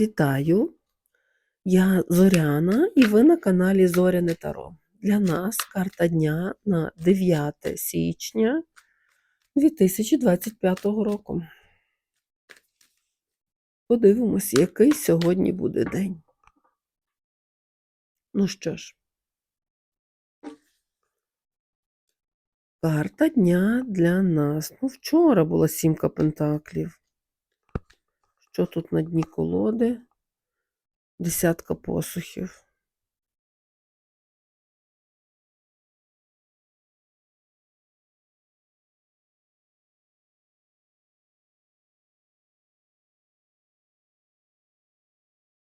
Вітаю! Я Зоряна і ви на каналі Зоряне Таро. Для нас карта дня на 9 січня 2025 року. Подивимось, який сьогодні буде день. Ну що ж, карта дня для нас. Ну, вчора була сімка пентаклів. Що тут на дні колоди? Десятка посухів.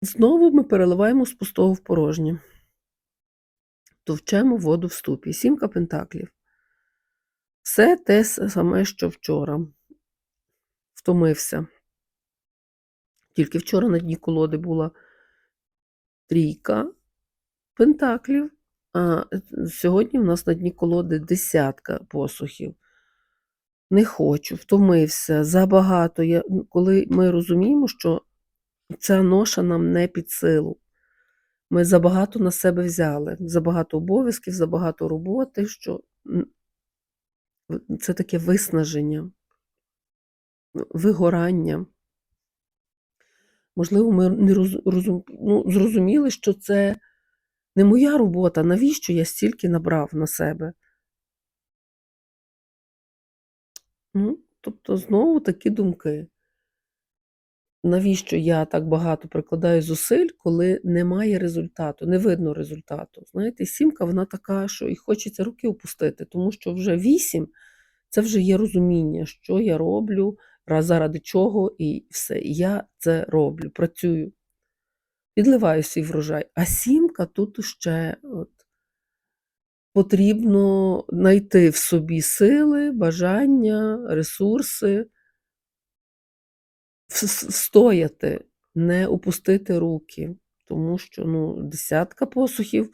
Знову ми переливаємо з пустого в порожнє. Товчемо воду в ступі. Сімка пентаклів. Все те саме, що вчора. Втомився. Тільки вчора на дні колоди була трійка пентаклів, а сьогодні в нас на дні колоди десятка посухів. Не хочу, втомився, забагато. Я, Коли ми розуміємо, що ця ноша нам не під силу. Ми забагато на себе взяли, забагато обов'язків, забагато роботи, що це таке виснаження, вигорання. Можливо, ми не розум... ну, зрозуміли, що це не моя робота, навіщо я стільки набрав на себе? Ну, Тобто, знову такі думки. Навіщо я так багато прикладаю зусиль, коли немає результату, не видно результату. Знаєте, сімка вона така, що і хочеться руки опустити, тому що вже вісім це вже є розуміння, що я роблю, заради чого, і все. Я це роблю, працюю, підливаю свій врожай. А сімка тут ще от, потрібно знайти в собі сили, бажання, ресурси, встояти, не опустити руки, тому що ну, десятка посухів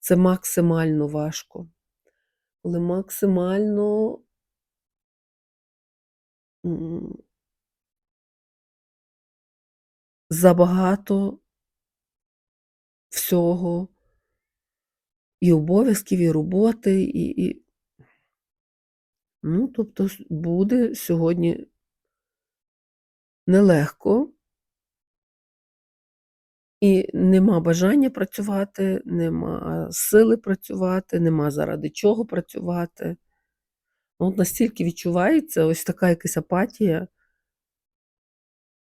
це максимально важко. Коли максимально забагато всього, і обов'язків, і роботи, і, і... Ну, тобто, буде сьогодні нелегко, і нема бажання працювати, нема сили працювати, нема заради чого працювати. От настільки відчувається ось така якась апатія.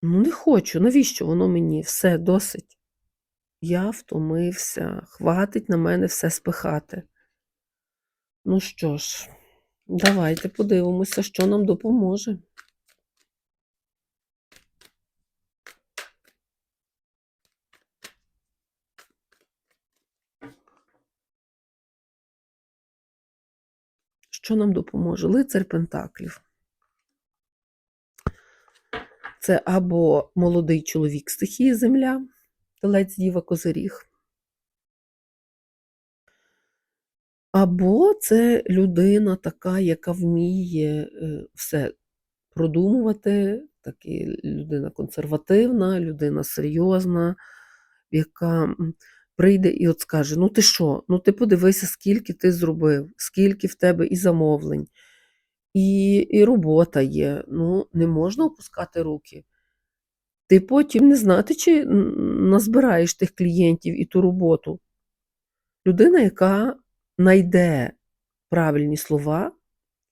Ну, не хочу, навіщо воно мені? Все досить. Я втомився, хватить на мене все спихати. Ну що ж, давайте подивимося, що нам допоможе. Що нам допоможе? Лицар Пентаклів. Це або молодий чоловік стихії Земля, телець Діва Козиріг, або це людина така, яка вміє е, все продумувати, такі людина консервативна, людина серйозна, яка прийде і от скаже: Ну ти що? Ну ти подивися, скільки ти зробив, скільки в тебе і замовлень, і і робота є. Ну, не можна опускати руки. Ти потім не знати, чи назбираєш тих клієнтів і ту роботу. Людина, яка знайде правильні слова,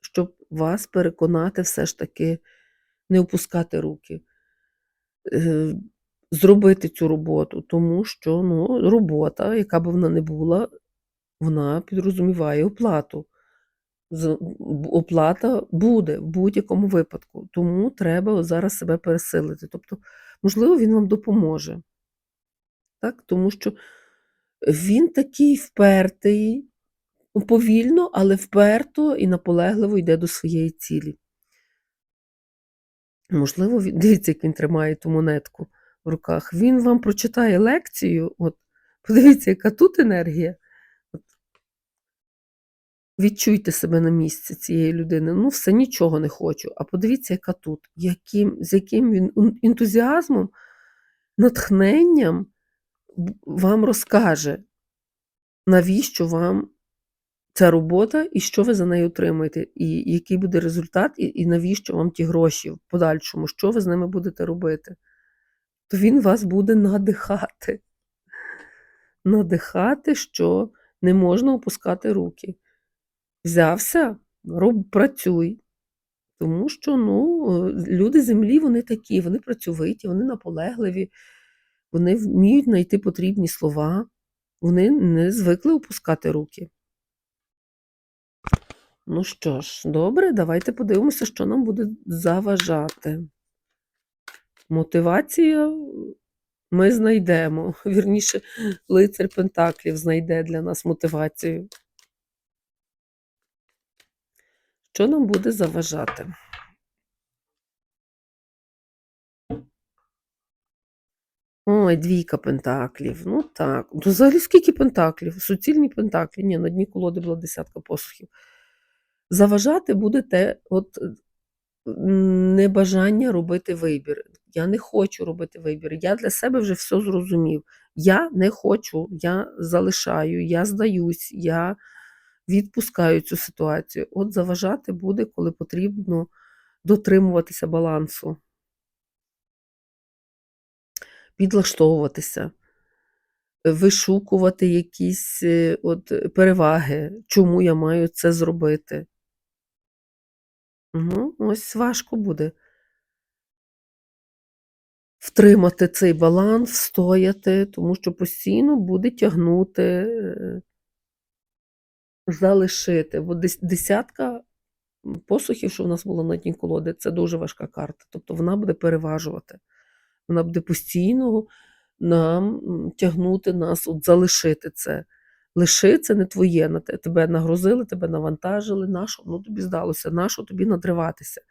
щоб вас переконати все ж таки не опускати руки. Зробити цю роботу, тому що ну, робота, яка б вона не була, вона підрозуміває оплату. Оплата буде в будь-якому випадку, тому треба зараз себе пересилити. Тобто, можливо, він вам допоможе. Так? Тому що він такий впертий, повільно, але вперто і наполегливо йде до своєї цілі. Можливо, дивіться, як він тримає ту монетку руках, він вам прочитає лекцію. От, Подивіться, яка тут енергія. От. Відчуйте себе на місці цієї людини. Ну, все нічого не хочу. А подивіться, яка тут, яким, з яким він ентузіазмом натхненням вам розкаже, навіщо вам ця робота і що ви за нею отримаєте, і який буде результат, і, і навіщо вам ті гроші в подальшому, що ви з ними будете робити. То він вас буде надихати. Надихати, що не можна опускати руки. Взявся, роб, працюй. Тому що ну, люди землі вони такі, вони працьовиті, вони наполегливі, вони вміють знайти потрібні слова, вони не звикли опускати руки. Ну що ж, добре, давайте подивимося, що нам буде заважати. Мотивація ми знайдемо. Вірніше, лицар Пентаклів знайде для нас мотивацію. Що нам буде заважати? Ой, двійка пентаклів. Ну так. Ну, взагалі скільки пентаклів? Суцільні пентаклі. Ні, на дні колоди була десятка посухів. Заважати буде те, от небажання робити вибір. Я не хочу робити вибір. Я для себе вже все зрозумів. Я не хочу, я залишаю, я здаюсь, я відпускаю цю ситуацію. От заважати буде, коли потрібно дотримуватися балансу, підлаштовуватися, вишукувати якісь е, от, переваги, чому я маю це зробити. Ну, ось важко буде втримати цей баланс, встояти, тому що постійно буде тягнути, е, залишити. Бо дес- десятка посухів, що в нас було на дні колоди, це дуже важка карта. Тобто вона буде переважувати. Вона буде постійно нам тягнути нас, от залишити це. Лиши це не твоє, тебе нагрузили, тебе навантажили, нащо воно тобі здалося, нащо тобі надриватися.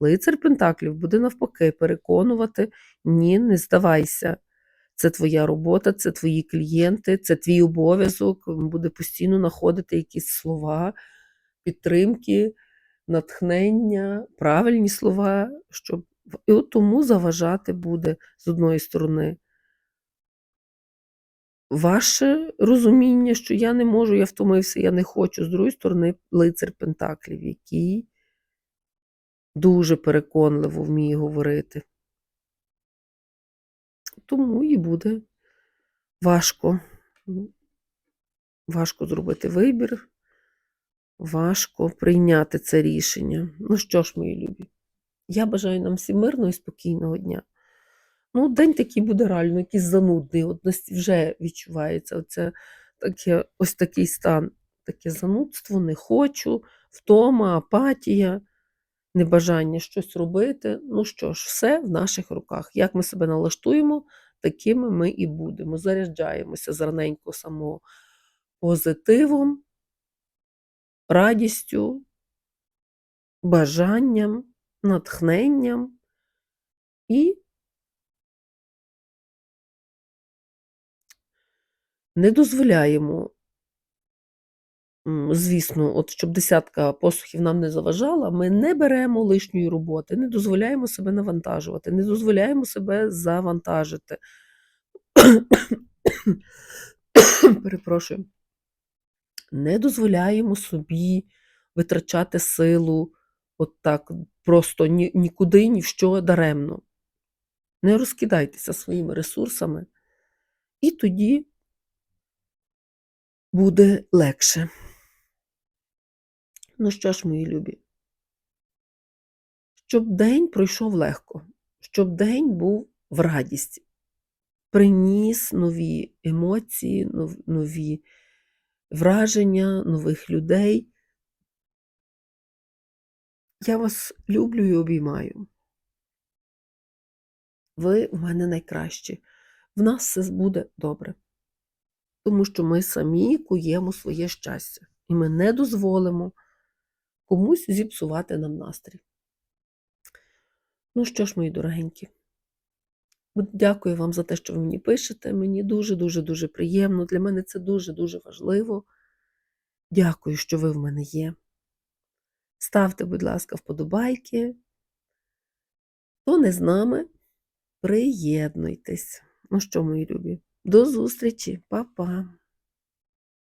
Лицар Пентаклів буде навпаки переконувати, ні, не здавайся. Це твоя робота, це твої клієнти, це твій обов'язок. Буде постійно знаходити якісь слова, підтримки, натхнення, правильні слова, щоб і от тому заважати буде з одної сторони. Ваше розуміння, що я не можу, я втомився, я не хочу, з другої сторони, лицар Пентаклів, який дуже переконливо вміє говорити. Тому і буде важко. Ну, Важко зробити вибір, важко прийняти це рішення. Ну що ж, мої любі, я бажаю нам всім мирного і спокійного дня. Ну, день такий буде реально, якийсь занудний. От вже відчувається оце таке, ось такий стан, таке занудство, не хочу, втома, апатія, небажання щось робити. Ну що ж, все в наших руках. Як ми себе налаштуємо, такими ми і будемо. Заряджаємося зраненько самого позитивом, радістю, бажанням, натхненням і не дозволяємо, звісно, от щоб десятка посухів нам не заважала, ми не беремо лишньої роботи, не дозволяємо себе навантажувати, не дозволяємо себе завантажити. Перепрошую. Не дозволяємо собі витрачати силу от так просто ні, нікуди, ні в що даремно. Не розкидайтеся своїми ресурсами, і тоді буде легше. Ну що ж, мої любі, щоб день пройшов легко, щоб день був в радість, приніс нові емоції, нові враження, нових людей. Я вас люблю і обіймаю. Ви у мене найкращі. В нас все буде добре. Тому що ми самі куємо своє щастя. І ми не дозволимо комусь зіпсувати нам настрій. Ну що ж, мої дорогенькі, дякую вам за те, що ви мені пишете. Мені дуже-дуже дуже приємно. Для мене це дуже-дуже важливо. Дякую, що ви в мене є. Ставте, будь ласка, вподобайки. Хто не з нами, приєднуйтесь. Ну що, мої любі, до зустрічі, па-па!